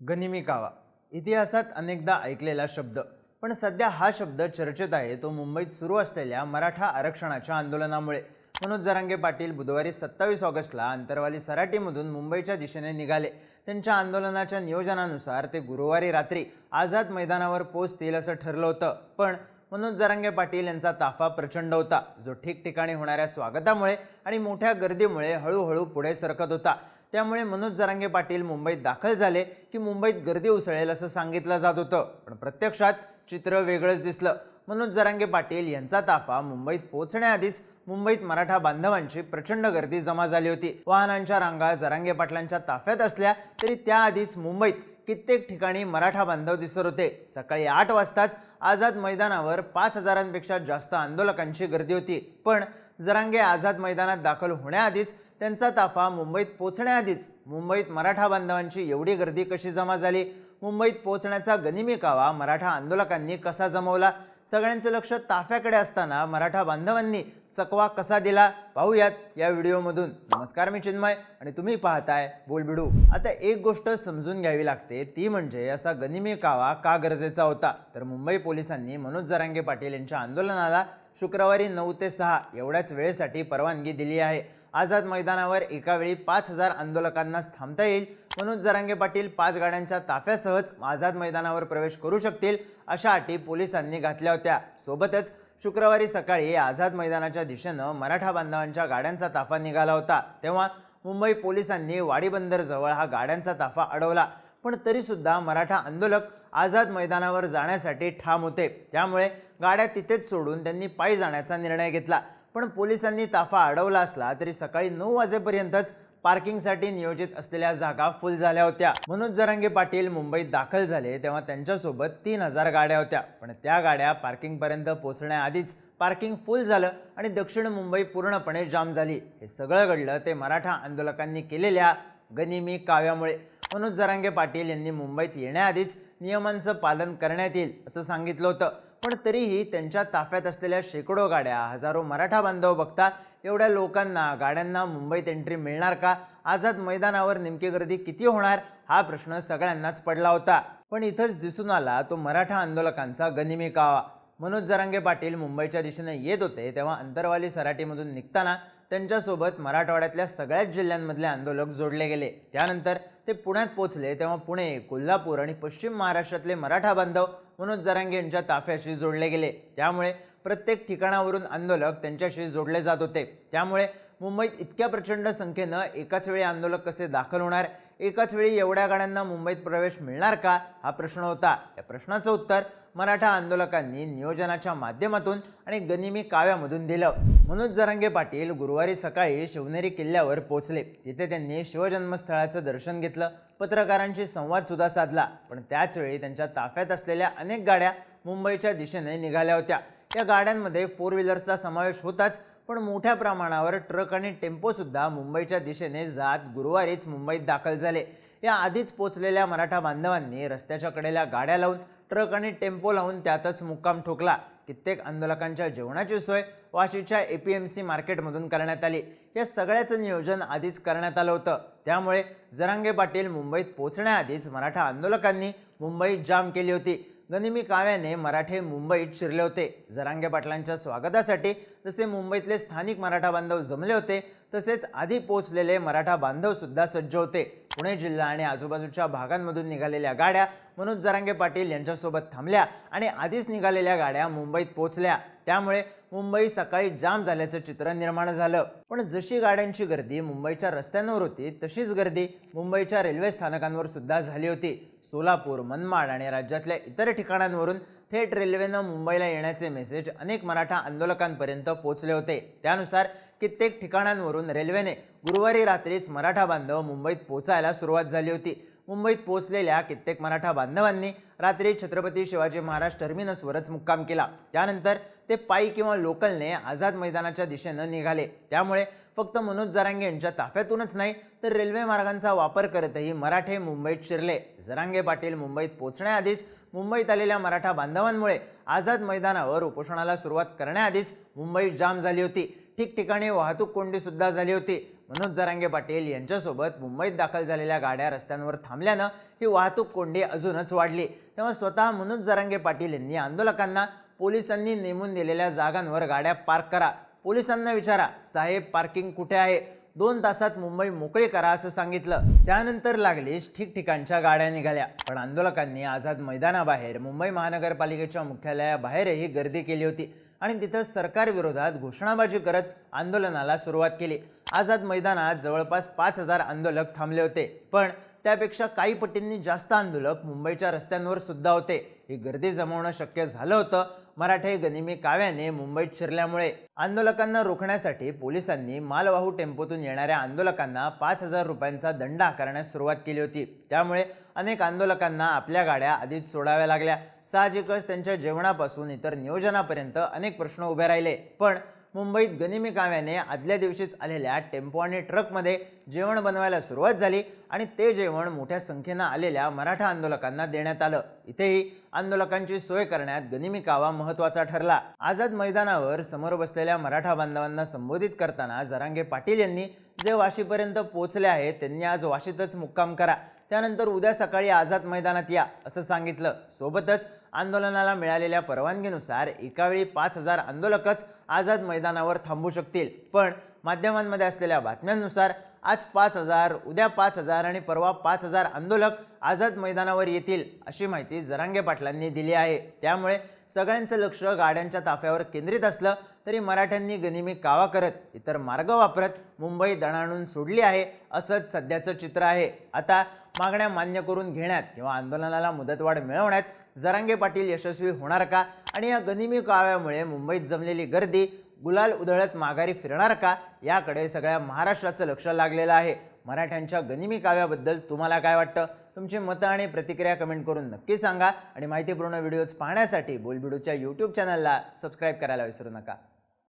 गनिमी कावा. इतिहासात अनेकदा ऐकलेला शब्द पण सध्या हा शब्द चर्चेत आहे. तो मुंबईत सुरू असलेल्या मराठा आरक्षणाच्या आंदोलनामुळे. मनोज जरांगे पाटील बुधवारी सत्तावीस ऑगस्टला अंतरवाली सराटीमधून मुंबईच्या दिशेने निघाले. त्यांच्या आंदोलनाच्या नियोजनानुसार ते गुरुवारी रात्री आझाद मैदानावर पोचतील असं ठरलं होतं. पण मनोज जरांगे पाटील यांचा ताफा प्रचंड होता. जो ठिकठिकाणी होणाऱ्या स्वागतामुळे आणि मोठ्या गर्दीमुळे हळूहळू पुढे सरकत होता. त्यामुळे मनोज जरांगे पाटील मुंबईत दाखल झाले की मुंबईत गर्दी उसळेल असं सांगितलं जात होतं. पण प्रत्यक्षात चित्र वेगळंच दिसलं. मनोज जरांगे पाटील यांचा ताफा मुंबईत पोहोचण्याआधीच मुंबईत मराठा बांधवांची प्रचंड गर्दी जमा झाली होती. वाहनांच्या रांगा जरांगे पाटलांच्या ताफ्यात असल्या तरी त्याआधीच मुंबईत कित्येक ठिकाणी मराठा बांधव दिसत होते. सकाळी आठ वाजताच आझाद मैदानावर पाच हजारांपेक्षा जास्त आंदोलकांची गर्दी होती. पण जरांगे आझाद मैदानात दाखल होण्याआधीच त्यांचा ताफा मुंबईत पोचण्याआधीच मुंबईत मराठा बांधवांची एवढी गर्दी कशी जमा झाली? मुंबईत पोचण्याचा गनिमी कावा मराठा आंदोलकांनी कसा जमवला? सगळ्यांचं लक्ष ताफ्याकडे असताना मराठा बांधवांनी चकवा कसा दिला पाहूयात या व्हिडिओमधून. नमस्कार मी चिन्मय आणि तुम्ही पाहताय बोलबिडू. आता एक गोष्ट समजून घ्यावी लागते ती म्हणजे असा गनिमी कावा का गरजेचा होता? तर मुंबई पोलिसांनी मनोज जरांगे पाटील यांच्या आंदोलनाला शुक्रवारी नऊ ते सहा एवढ्याच वेळेसाठी परवानगी दिली आहे. आझाद मैदानावर एकावेळी पाच हजार आंदोलकांना थांबता येईल. म्हणून जरांगे पाटील पाच गाड्यांच्या ताफ्यासहच आझाद मैदानावर प्रवेश करू शकतील अशा अटी पोलिसांनी घातल्या होत्या. सोबतच शुक्रवारी सकाळी आझाद मैदानाच्या दिशेनं मराठा बांधवांच्या गाड्यांचा ताफा निघाला होता. तेव्हा मुंबई पोलिसांनी वाडी बंदरजवळ हा गाड्यांचा ताफा अडवला. पण तरीसुद्धा मराठा आंदोलक आझाद मैदानावर जाण्यासाठी ठाम होते. त्यामुळे गाड्या तिथेच सोडून त्यांनी पायी जाण्याचा निर्णय घेतला. पण पोलिसांनी ताफा अडवला असला तरी सकाळी नऊ वाजेपर्यंतच पार्किंगसाठी नियोजित असलेल्या जागा फुल झाल्या होत्या. मनोज जरांगे पाटील मुंबईत दाखल झाले तेव्हा त्यांच्यासोबत तीन हजार गाड्या होत्या. पण त्या गाड्या पार्किंगपर्यंत पोहोचण्याआधीच पार्किंग फुल झालं आणि दक्षिण मुंबई पूर्णपणे जाम झाली. हे सगळं घडलं ते मराठा आंदोलकांनी केलेल्या गनिमी काव्यामुळे. मनोज जरांगे पाटील यांनी मुंबईत येण्याआधीच नियमांचं पालन करण्यात येईल असं सांगितलं होतं. पण तरीही त्यांच्या ताफ्यात असलेल्या शेकडो गाड्या हजारो मराठा बांधव बघता एवढ्या लोकांना गाड्यांना मुंबईत एंट्री मिळणार का? आझाद मैदानावर नेमकी गर्दी किती होणार? हा प्रश्न सगळ्यांनाच पडला होता. पण इथंच दिसून आला तो मराठा आंदोलकांचा गनिमी कावा. मनोज जरांगे पाटील मुंबईच्या दिशेने येत होते तेव्हा अंतरवाली सराटीमधून निघताना त्यांच्यासोबत मराठवाड्यातल्या सगळ्याच जिल्ह्यांमधले आंदोलक जोडले गेले. त्यानंतर ते पुण्यात पोचले तेव्हा पुणे कोल्हापूर आणि पश्चिम महाराष्ट्रातले मराठा बांधव मनोज जरांगे यांच्या ताफ्याशी जोडले गेले. त्यामुळे प्रत्येक ठिकाणावरून आंदोलक त्यांच्याशी जोडले जात होते. त्यामुळे मुंबईत इतक्या प्रचंड संख्येनं एकाच वेळी आंदोलक कसे दाखल होणार? एकाच वेळी एवढ्या गाड्यांना मुंबईत प्रवेश मिळणार का? हा प्रश्न होता. या प्रश्नाचं उत्तर मराठा आंदोलकांनी नियोजनाच्या माध्यमातून आणि गनिमी काव्यामधून दिलं. मनोज जरांगे पाटील गुरुवारी सकाळी शिवनेरी किल्ल्यावर पोहोचले. तिथे त्यांनी शिवजन्मस्थळाचं दर्शन घेतलं. पत्रकारांशी संवादसुद्धा साधला. पण त्याचवेळी त्यांच्या ताफ्यात असलेल्या अनेक गाड्या मुंबईच्या दिशेने निघाल्या होत्या. या गाड्यांमध्ये फोर व्हीलर्सचा समावेश होताच पण मोठ्या प्रमाणावर ट्रक आणि टेम्पोसुद्धा मुंबईच्या दिशेने जात गुरुवारीच मुंबईत दाखल झाले. या आधीच पोचलेल्या मराठा बांधवांनी रस्त्याच्या कडेला गाड्या लावून ट्रक आणि टेम्पो लावून त्यातच मुक्काम ठोकला. कित्येक आंदोलकांच्या जेवणाची सोय वाशीच्या ए पी एम सी मार्केटमधून करण्यात आली. या सगळ्याचं नियोजन आधीच करण्यात आलं होतं. त्यामुळे जरांगे पाटील मुंबईत पोचण्याआधीच मराठा आंदोलकांनी मुंबईत जाम केली होती. गनिमी काव्याने मराठे मुंबईत शिरले होते. जरांगे पाटलांच्या स्वागतासाठी जसे मुंबईतले स्थानिक मराठा बांधव जमले होते. तसेच आधी पोचलेले मराठा बांधवसुद्धा सज्ज होते. पुणे जिल्हा आणि आजूबाजूच्या भागांमधून निघालेल्या गाड्या मनोज जरांगे पाटील यांच्यासोबत थांबल्या आणि आधीच निघालेल्या गाड्या मुंबईत पोचल्या त्यामुळे मुंबई सकाळी जाम झाल्याचं चित्र निर्माण झालं. पण जशी गाड्यांची गर्दी मुंबईच्या रस्त्यांवर होती तशीच गर्दी मुंबईच्या रेल्वे स्थानकांवर सुद्धा झाली होती. सोलापूर मनमाड आणि राज्यातल्या इतर ठिकाणांवरून थेट रेल्वेनं मुंबईला येण्याचे मेसेज अनेक मराठा आंदोलकांपर्यंत पोहोचले होते. त्यानुसार कित्येक ठिकाणांवरून रेल्वेने गुरुवारी रात्रीच मराठा बांधव मुंबईत पोचायला सुरुवात झाली होती. मुंबईत पोहोचलेल्या कित्येक मराठा बांधवांनी रात्री छत्रपती शिवाजी महाराज टर्मिनसवरच मुक्काम केला. त्यानंतर ते पायी किंवा लोकलने आझाद मैदानाच्या दिशेनं निघाले. त्यामुळे फक्त मनोज जरांगे यांच्या ताफ्यातूनच नाही तर रेल्वे मार्गांचा वापर करतही मराठे मुंबईत शिरले. जरांगे पाटील मुंबईत पोचण्याआधीच मुंबईत आलेल्या मराठा बांधवांमुळे आझाद मैदानावर उपोषणाला सुरुवात करण्याआधीच मुंबई जाम झाली होती. ठिकठिकाणी वाहतूक कोंडी सुद्धा झाली होती. मनोज जरांगे पाटील यांच्यासोबत मुंबईत दाखल झालेल्या गाड्या रस्त्यांवर थांबल्यानं ही वाहतूक कोंडी अजूनच वाढली. तेव्हा स्वतः मनोज जरांगे पाटील यांनी आंदोलकांना पोलिसांनी नेमून दिलेल्या जागांवर गाड्या पार्क करा. पोलिसांना विचारा साहेब पार्किंग कुठे आहे? दोन तासात मुंबई मोकळी करा असं सांगितलं. त्यानंतर लागलीच ठिकठिकाणच्या गाड्या निघाल्या. पण आंदोलकांनी आझाद मैदानाबाहेर मुंबई महानगरपालिकेच्या मुख्यालयाबाहेरही गर्दी केली होती. आणि तिथं सरकारविरोधात घोषणाबाजी करत आंदोलनाला सुरुवात केली. आझाद मैदानात जवळपास पाच हजार आंदोलक थांबले होते. पण त्यापेक्षा काही पटींनी जास्त आंदोलक मुंबईच्या रस्त्यांवर सुद्धा होते. ही गर्दी जमवणं शक्य झालं होतं. मराठे गनिमी काव्याने मुंबईत शिरल्यामुळे आंदोलकांना रोखण्यासाठी पोलिसांनी मालवाहू टेम्पोतून येणाऱ्या आंदोलकांना पाच हजार रुपयांचा दंड आकारण्यास सुरुवात केली होती. त्यामुळे अनेक आंदोलकांना आपल्या गाड्या आधीच सोडाव्या लागल्या. साहजिकच त्यांच्या जेवणापासून इतर नियोजनापर्यंत अनेक प्रश्न उभे राहिले. पण मुंबईत गनिमी काव्याने आदल्या दिवशीच आलेल्या टेम्पो आणि ट्रकमध्ये जेवण बनवायला सुरुवात झाली आणि ते जेवण मोठ्या संख्येनं आलेल्या मराठा आंदोलकांना देण्यात आलं. इथेही आंदोलकांची सोय करण्यात गनिमी कावा महत्त्वाचा ठरला. आझाद मैदानावर समोर बसलेल्या मराठा बांधवांना संबोधित करताना जरांगे पाटील यांनी जे वाशीपर्यंत पोहोचले आहेत त्यांनी आज वाशीतच मुक्काम करा. त्यानंतर उद्या सकाळी आझाद मैदानात या असं सांगितलं. सोबतच आंदोलनाला मिळालेल्या परवानगीनुसार एकावेळी पाच हजार आंदोलकच आझाद मैदानावर थांबू शकतील. पण माध्यमांमध्ये असलेल्या बातम्यांनुसार आज पाच हजार उद्या पाच हजार आणि परवा पाच हजार आंदोलक आझाद मैदानावर येतील अशी माहिती जरांगे पाटलांनी दिली आहे. त्यामुळे सगळ्यांचं लक्ष गाड्यांच्या ताफ्यावर केंद्रित असलं तरी मराठ्यांनी गनिमी कावा करत इतर मार्ग वापरत मुंबई दणाणून सोडली आहे असंच सध्याचं चित्र आहे. आता मागण्या मान्य करून घेण्यात किंवा आंदोलनाला मुदतवाढ मिळवण्यात जरांगे पाटील यशस्वी होणार का? आणि या गनिमी काव्यामुळे मुंबईत जमलेली गर्दी गुलाल उधळत माघारी फिरणार का? याकडे सगळ्या महाराष्ट्राचं लक्ष लागलेलं आहे. मराठ्यांच्या गनिमी काव्याबद्दल तुम्हाला काय वाटतं? तुमची मतं आणि प्रतिक्रिया कमेंट करून नक्की सांगा. आणि माहितीपूर्ण व्हिडिओज पाहण्यासाठी बोलबिडूच्या यूट्यूब चॅनलला सबस्क्राईब करायला विसरू नका.